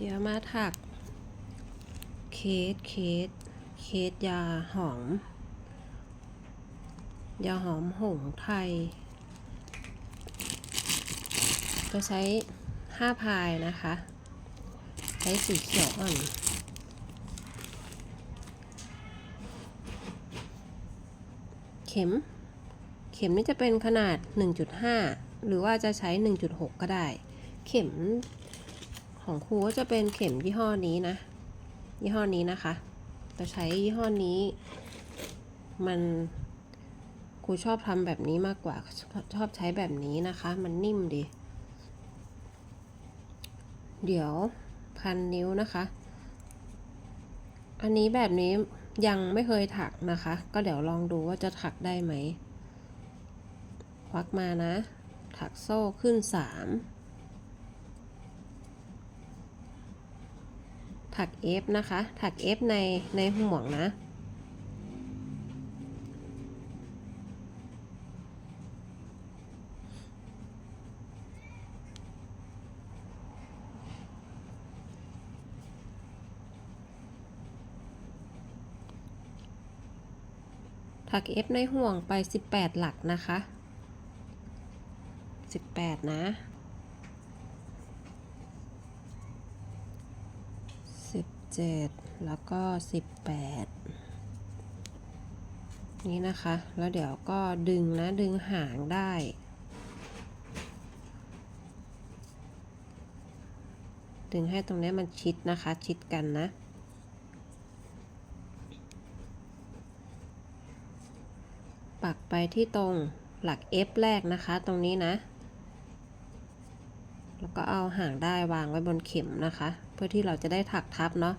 เดี๋ยวมาถัก เคสเคสเคสยาหอม ยาหอมหงไทย จะใช้ห้าพายนะคะ ใช้สีเขียวอ่อนเข็ม เข็มนี่จะเป็นขนาด 1.5 หรือว่าจะใช้ 1.6 ก็ได้ เข็ม ของครูก็จะเป็นเข็มยี่ห้อนี้นะ ยี่ห้อนี้นะคะ จะใช้ยี่ห้อนี้ มันครูชอบทำแบบนี้มากกว่า ชอบใช้แบบนี้นะคะ มันนิ่มดี เดี๋ยวพันนิ้วนะคะ อันนี้แบบนี้ยังไม่เคยถักนะคะ ก็เดี๋ยวลองดูว่าจะถักได้ไหมควักมานะ ถักโซ่ขึ้นสาม ถัก F นะคะ ถัก F ในในห่วงนะ ถัก F ในห่วงไป 18 หลักนะคะ 18 นะ 17 แล้วก็ 18 นี่นะคะ แล้วเดี๋ยวก็ดึงนะดึงหางได้ ดึงให้ตรงนี้มันชิดนะคะ ชิดกันนะปักไปที่ตรงหลัก F แรกนะคะตรงนี้นะ แล้วก็เอาห่างได้วางไว้บนเข็มนะคะ เพื่อที่เราจะได้ถักทับเนาะ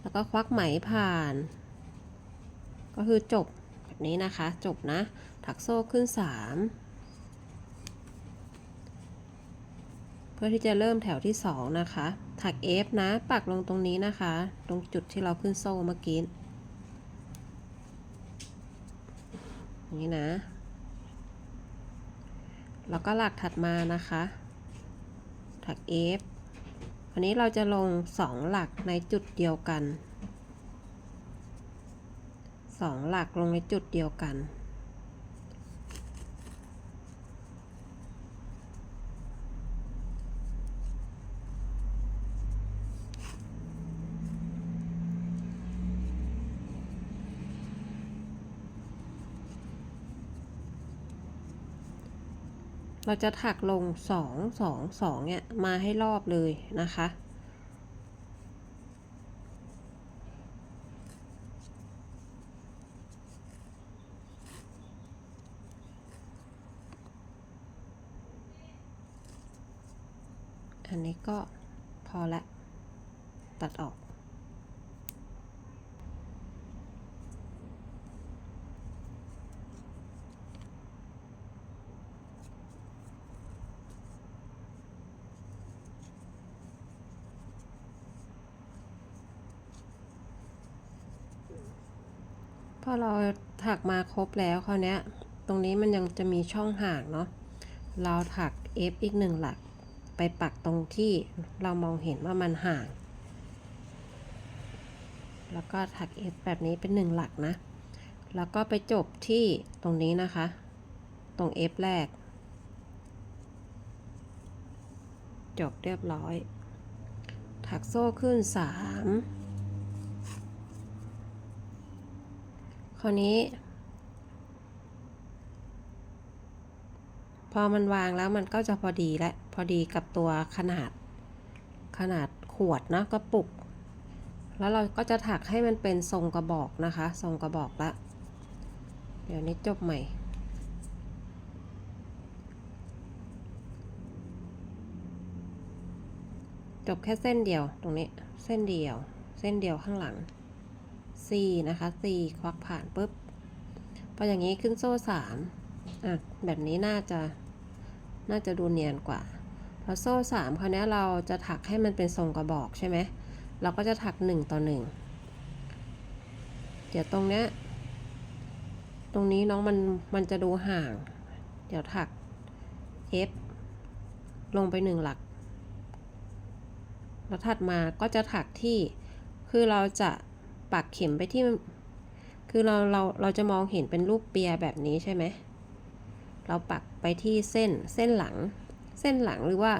แล้วก็ควักไหมผ่าน ก็คือจบแบบนี้นะคะ จบนะ ถักโซ่ขึ้น 3 เพื่อที่จะเริ่มแถวที่ 2 นะคะ ถัก F นะ ปักลงตรงนี้นะคะ ตรงจุดที่เราขึ้นโซ่เมื่อกี้นี้นะ แล้วก็หลักถัดมานะคะ ลัก F อันนี้เราจะลง 2 หลักในจุดเดียวกัน 2 หลักลงในจุดเดียวกัน เราจะถักลง 2 2 2เนี่ยมาให้รอบเลยนะคะ อันนี้ก็พอละ ตัดออก อเราถักมาครบแล้วคราวนี้ตรงนี้มันยังจะมีช่องห่างเนาะเราถัก F อีกหนึ่งหลัก ไปปักตรงที่เรามองเห็นว่ามันห่าง แล้วก็ถัก F แบบนี้เป็นหนึ่งหลักนะ แล้วก็ไปจบที่ตรงนี้นะคะ ตรง F แรก จบเรียบร้อย ถักโซ่ขึ้น 3 คราวนี้ พอมันวางแล้วมันก็จะพอดีและพอดีกับตัวขนาดขนาดขวดนะกระปุก แล้วเราก็จะถักให้มันเป็นทรงกระบอกนะคะ ทรงกระบอกละ เดี๋ยวนี้จบใหม่จบแค่เส้นเดียวตรงนี้ เส้นเดียว เส้นเดียวข้างหลัง C นะคะ C ควักผ่านปุ๊บพออย่างนี้ขึ้นโซ่สามอะแบบนี้น่าจะน่าจะดูเนียนกว่าพอโซ่สามคราวนี้เราจะถักให้มันเป็นทรงกระบอกใช่ไหมเราก็จะถักหนึ่งต่อหนึ่งเดี๋ยวตรงเนี้ยตรงนี้น้องมันมันจะดูห่าง เดี๋ยวถัก F ลงไปหนึ่งหลัก แล้วถัดมาก็จะถักที่คือเราจะ ปักเข็มไปที่ คือเราเราเราจะมองเห็นเป็นรูปเปียแบบนี้ใช่ไหม เราปักไปที่เส้นเส้นหลัง เส้นหลังหรือว่า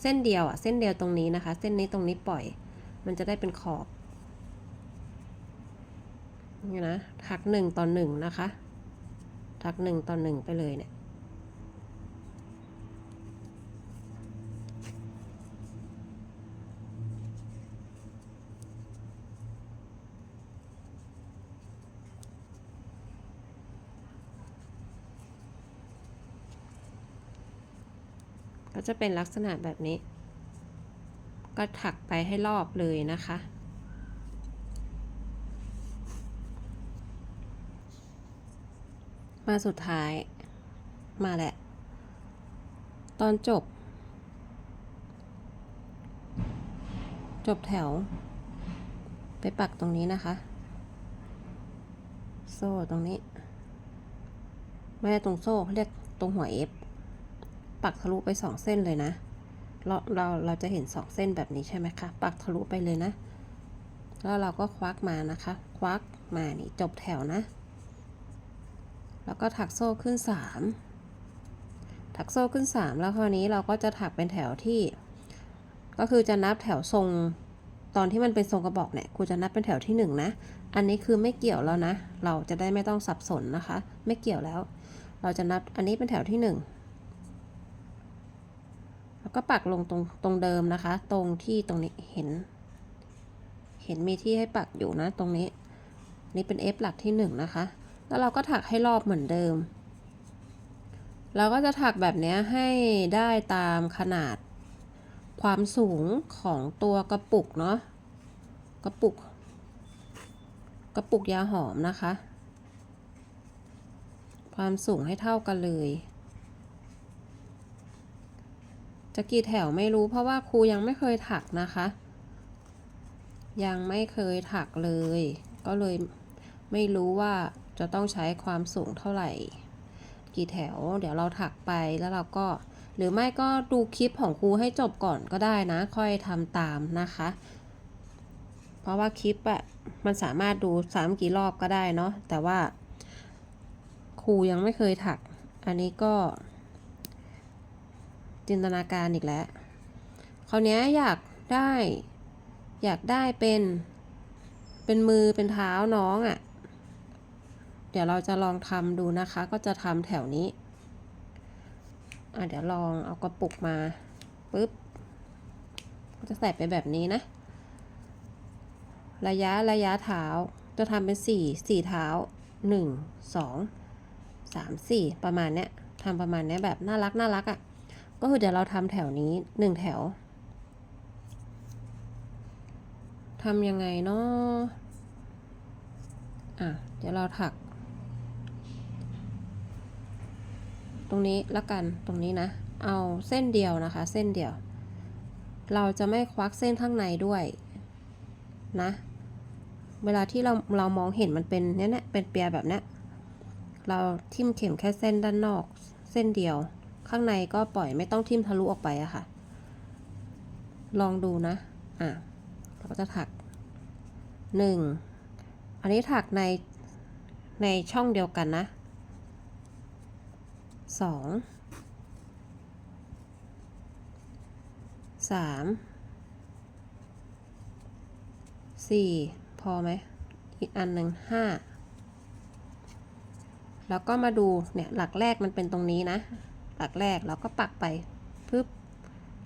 เส้นเดียวอะ เส้นเดียวตรงนี้นะคะ เส้นนี้ตรงนี้ปล่อย มันจะได้เป็นขอบนี่นะ ถักหนึ่งต่อหนึ่งนะคะ ถักหนึ่งต่อหนึ่งไปเลยเนี่ย ก็จะเป็นลักษณะแบบนี้ ก็ถักไปให้รอบเลยนะคะ มาสุดท้ายมาแหละ ตอนจบ จบแถว ไปปักตรงนี้นะคะ โซ่ตรงนี้ ไม่ได้ตรงโซ่เขาเรียกตรงหัวเอฟ ปักทะลุไปสองเส้นเลยนะ เราเราเราจะเห็นสองเส้นแบบนี้ใช่ไหมคะ ปักทะลุไปเลยนะ แล้วเราก็ควักมานะคะ ควักมานี่จบแถวนะ แล้วก็ถักโซ่ขึ้นสามถักโซ่ขึ้นสามแล้วคราวนี้เราก็จะถักเป็นแถวที่ ก็คือจะนับแถวทรงตอนที่มันเป็นทรงกระบอกเนี่ยครูจะนับเป็นแถวที่หนึ่งนะ อันนี้คือไม่เกี่ยวแล้วนะ เราจะได้ไม่ต้องสับสนนะคะ ไม่เกี่ยวแล้ว เราจะนับอันนี้เป็นแถวที่หนึ่ง แล้วก็ปักลงตรงตรงเดิมนะคะ ตรงที่ตรงนี้เห็น เห็นมีที่ให้ปักอยู่นะ ตรงนี้ นี่เป็น F หลักที่หนึ่งนะคะ แล้วเราก็ถักให้รอบเหมือนเดิม เราก็จะถักแบบนี้ให้ได้ตามขนาดความสูงของตัวกระปุกเนาะ กระปุก กระปุกยาหอมนะคะ ความสูงให้เท่ากันเลย จะกี่แถวไม่รู้เพราะว่าครูยังไม่เคยถักนะคะ ยังไม่เคยถักเลย ก็เลยไม่รู้ว่าจะต้องใช้ความสูงเท่าไหร่ กี่แถว เดี๋ยวเราถักไปแล้วเราก็ หรือไม่ก็ดูคลิปของครูให้จบก่อนก็ได้นะ ค่อยทำตามนะคะ เพราะว่าคลิปอะมันสามารถดูซ้ำกี่รอบก็ได้เนาะแต่ว่าครูยังไม่เคยถัก อันนี้ก็ จินตนาการอีกแล้วคราวนี้อยากได้ อยากได้เป็น เป็นมือเป็นเท้าน้องอะ่ะ เดี๋ยวเราจะลองทำดูนะคะ ก็จะทำแถวนี้ อะเดี๋ยวลองเอากระปุกมาปุ๊บ ก็จะใส่ไปแบบนี้นะ ระยะระยะเท้า จะทำเป็นสี่สี่เท้าหนึ่งสองสามสี่ประมาณเนี้ยทำประมาณเนี้ยแบบน่ารักน่ารักอะ่ะ ก็คือเดี๋ยวเราทำแถวนี้หนึ่งแถวทำยังไงเนาะอะ เดี๋ยวเราถัก ตรงนี้ละกัน ตรงนี้นะ เอาเส้นเดียวนะคะ เส้นเดียว เราจะไม่ควักเส้นข้างในด้วยนะ เวลาที่เราเรามองเห็นมันเป็นเนี้ยเนี่ยเป็นเปียแบบเนี้ย เราทิ่มเข็มแค่เส้นด้านนอก เส้นเดียว ข้างในก็ปล่อยไม่ต้องทิ่มทะลุออกไปอะค่ะ ลองดูนะ อะ เราก็จะถักหนึ่งอันนี้ถักในในช่องเดียวกันนะสองสามสี่พอไหมอีกอันหนึ่งห้าแล้วก็มาดูเนี่ยหลักแรกมันเป็นตรงนี้นะ หลักแรกเราก็ปักไปปึ๊บ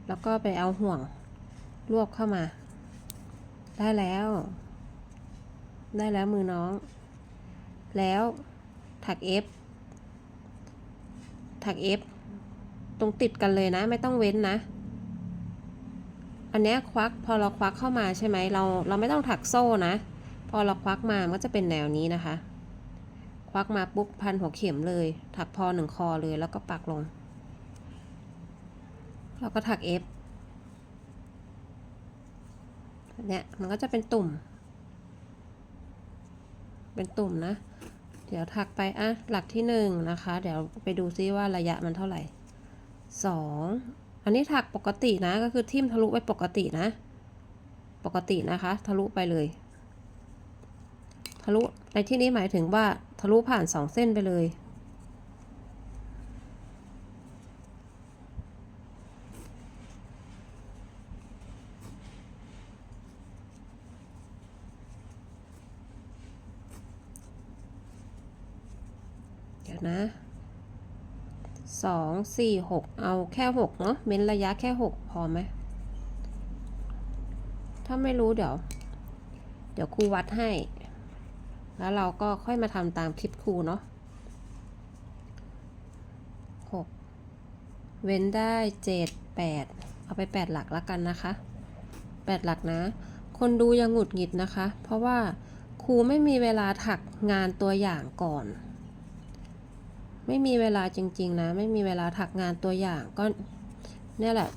แล้วก็ไปเอาห่วงรวบเข้ามา ได้แล้ว ได้แล้วมือน้อง แล้วถัก F ถัก F ตรงติดกันเลยนะ ไม่ต้องเว้นนะ อันนี้ควักพอเราควักเข้ามาใช่ไหมเราเราไม่ต้องถักโซ่นะ พอเราควักมามันก็จะเป็นแนวนี้นะคะ ควักมาปุ๊บพันหัวเข็มเลย ถักพอหนึ่งคอเลยแล้วก็ปักลง แล้วก็ถัก F เนี่ยมันก็จะเป็นตุ่ม เป็นตุ่มนะ เดี๋ยวถักไปอะหลักที่หนึ่งนะคะ เดี๋ยวไปดูซิว่าระยะมันเท่าไหร่สองอันนี้ถักปกตินะก็คือทิ่มทะลุไปปกตินะ ปกตินะคะ ทะลุไปเลย ทะลุในที่นี้หมายถึงว่าทะลุผ่านสองเส้นไปเลย ยวนะสองสี่หกเอาแค่หกเนาะเม้นระยะแค่หกพอไหม ถ้าไม่รู้เดี๋ยว เดี๋ยวครูวัดให้ แล้วเราก็ค่อยมาทำตามคลิปครูเนาะหกเว้นได้เจ็ดแปดเอาไปแปดหลักแล้วกันนะคะแปดหลักนะ คนดูยังหงุดหงิดนะคะ เพราะว่าครูไม่มีเวลาถักงานตัวอย่างก่อน ไม่มีเวลาจริง ๆ นะ ไม่มีเวลาถักงานตัวอย่างก็เนี่ยแหละ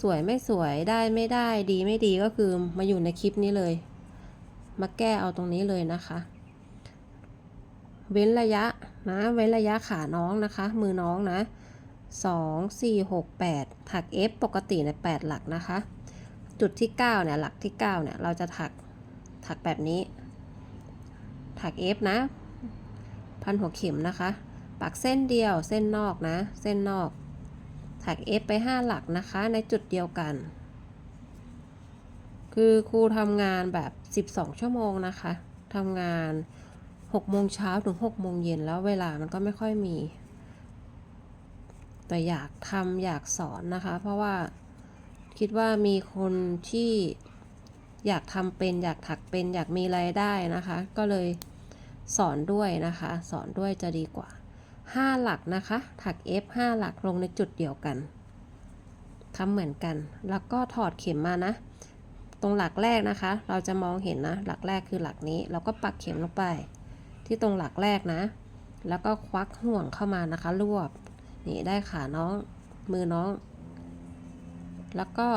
สวยไม่สวยได้ไม่ได้ดีไม่ดีก็คือมาอยู่ในคลิปนี้เลย มาแก้เอาตรงนี้เลยนะคะ เว้นระยะนะ เว้นระยะขาน้องนะคะ มือน้องนะสองสี่หกแปดถัก F ปกติในแปดหลักนะคะ จุดที่เก้าเนี่ยหลักที่เก้าเนี่ยเราจะถักถักแบบนี้ ถัก F นะ พันหัวเข็มนะคะ ปักเส้นเดียวเส้นนอกนะ เส้นนอก ถัก F ไป 5 หลักนะคะ ในจุดเดียวกัน คือครูทำงานแบบ 12 ชั่วโมงนะคะทำงาน6โมงเช้าถึง6โมงเย็นแล้วเวลามันก็ไม่ค่อยมี แต่อยากทำอยากสอนนะคะ เพราะว่าคิดว่ามีคนที่อยากทำเป็นอยากถักเป็นอยากมีรายได้นะคะ ก็เลยสอนด้วยนะคะ สอนด้วยจะดีกว่า 5 หลักนะคะ ถัก F 5 หลักลงในจุดเดียวกันทำเหมือนกัน แล้วก็ถอดเข็มมานะ ตรงหลักแรกนะคะ เราจะมองเห็นนะ หลักแรกคือหลักนี้ เราก็ปักเข็มลงไป ที่ตรงหลักแรกนะ แล้วก็ควักห่วงเข้ามานะคะ รวบ นี่ได้ขาน้อง มือน้อง แล้วก็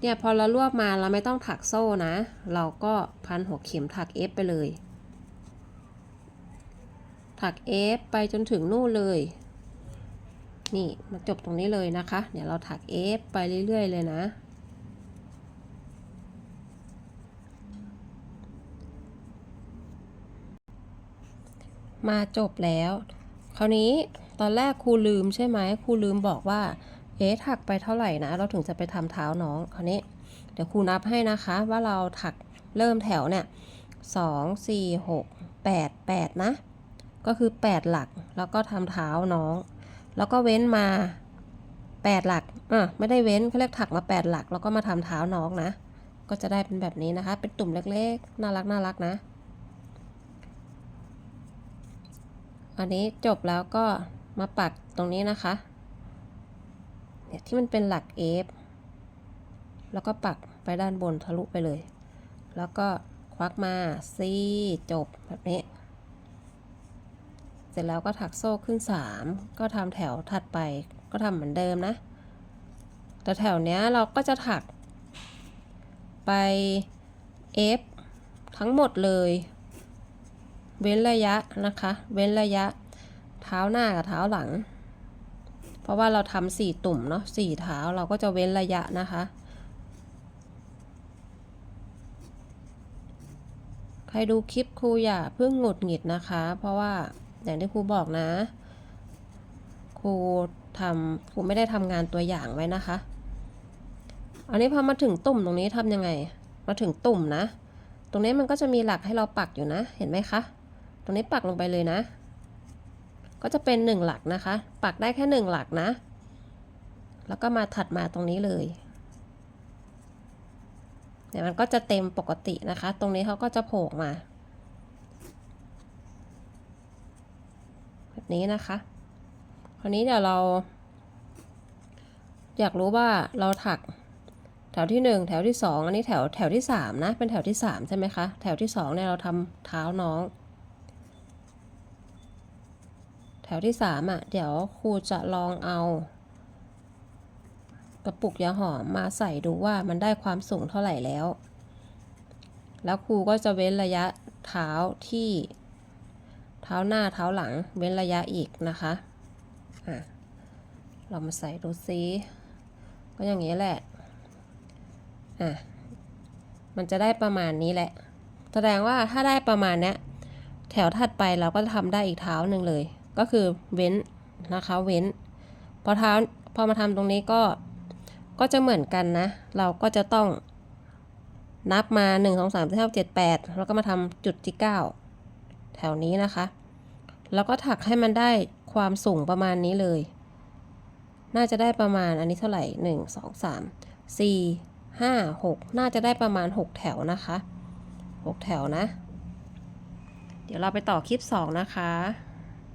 เนี่ยพอเรารวบมาเราไม่ต้องถักโซ่นะ เราก็พันหัวเข็มถัก F ไปเลย ถัก F ไปจนถึงนู่นเลย นี่มาจบตรงนี้เลยนะคะ เดี๋ยวเราถัก F ไปเรื่อยๆ เลยนะ มาจบแล้ว คราวนี้ตอนแรกครูลืมใช่ไหมครูลืมบอกว่า เอ๊ะถักไปเท่าไหร่นะ เราถึงจะไปทำเท้าน้อง คราวนี้ เดี๋ยวครูนับให้นะคะว่าเราถักเริ่มแถวเนี่ยสองสี่หกแปดแปดนะ ก็คือ 8 หลัก แล้วก็ทำเท้าน้อง แล้วก็เว้นมา 8 หลักอะไม่ได้เว้นเขาเรียกถักมา 8 หลัก แล้วก็มาทำเท้าน้องนะ ก็จะได้เป็นแบบนี้นะคะ เป็นตุ่มเล็กๆ น่ารักน่ารักนะ อันนี้จบแล้วก็มาปักตรงนี้นะคะ เนี่ยที่มันเป็นหลัก F แล้วก็ปักไปด้านบนทะลุไปเลย แล้วก็ควักมา C จบแบบนี้ เสร็จแล้วก็ถักโซ่ขึ้น 3 ก็ทำแถวถัดไปก็ทำเหมือนเดิมนะ แต่แถวเนี้ยเราก็จะถักไป F ทั้งหมดเลย เว้นระยะนะคะ เว้นระยะเท้าหน้ากับเท้าหลัง เพราะว่าเราทำสี่ตุ่มเนาะสี่เท้าเราก็จะเว้นระยะนะคะ ใครดูคลิปครูอย่าเพิ่งหงุดหงิดนะคะ เพราะว่า อย่างที่ครูบอกนะ ครูทำครูไม่ได้ทำงานตัวอย่างไว้นะคะ อันนี้พอมาถึงตุ่มตรงนี้ทำยังไง มาถึงตุ่มนะ ตรงนี้มันก็จะมีหลักให้เราปักอยู่นะ เห็นไหมคะ ตรงนี้ปักลงไปเลยนะ ก็จะเป็นหนึ่งหลักนะคะ ปักได้แค่หนึ่งหลักนะ แล้วก็มาถัดมาตรงนี้เลยเดี๋ยมันก็จะเต็มปกตินะคะ ตรงนี้เขาก็จะโผล่มา แบบ นี้นะคะคราวนี้เดี๋ยวเรา อยากรู้ว่าเราถักแถวที่หนึ่งแถวที่สองอันนี้แถวแถวที่สามนะ เป็นแถวที่สามใช่ไหมคะ แถวที่สองเนี่ยเราทำเท้าน้อง แถวที่สามอะ เดี๋ยวครูจะลองเอา กระปุกยาหอมมาใส่ดูว่ามันได้ความสูงเท่าไหร่แล้ว แล้วครูก็จะเว้นระยะเท้าที่ เท้าหน้าเท้าหลังเว้นระยะอีกนะคะอะเรามาใส่ดูซิก็อย่างนี้แหละอะมันจะได้ประมาณนี้แหละ แสดงว่าถ้าได้ประมาณนี้แถวถัดไปเราก็จะทำได้อีกเท้าหนึ่งเลย ก็คือเว้นนะคะเว้น พอเท้าพอมาทำตรงนี้ก็ก็จะเหมือนกันนะ เราก็จะต้องนับมา 1 2 3 4 5 7 8 แล้วก็มาทำจุดที่ 9 แถวนี้นะคะ แล้วก็ถักให้มันได้ความสูงประมาณนี้เลย น่าจะได้ประมาณอันนี้เท่าไหร่1 2 3 4 5 6น่าจะได้ประมาณ6แถวนะคะ6แถวนะ เดี๋ยวเราไปต่อคลิป2นะคะ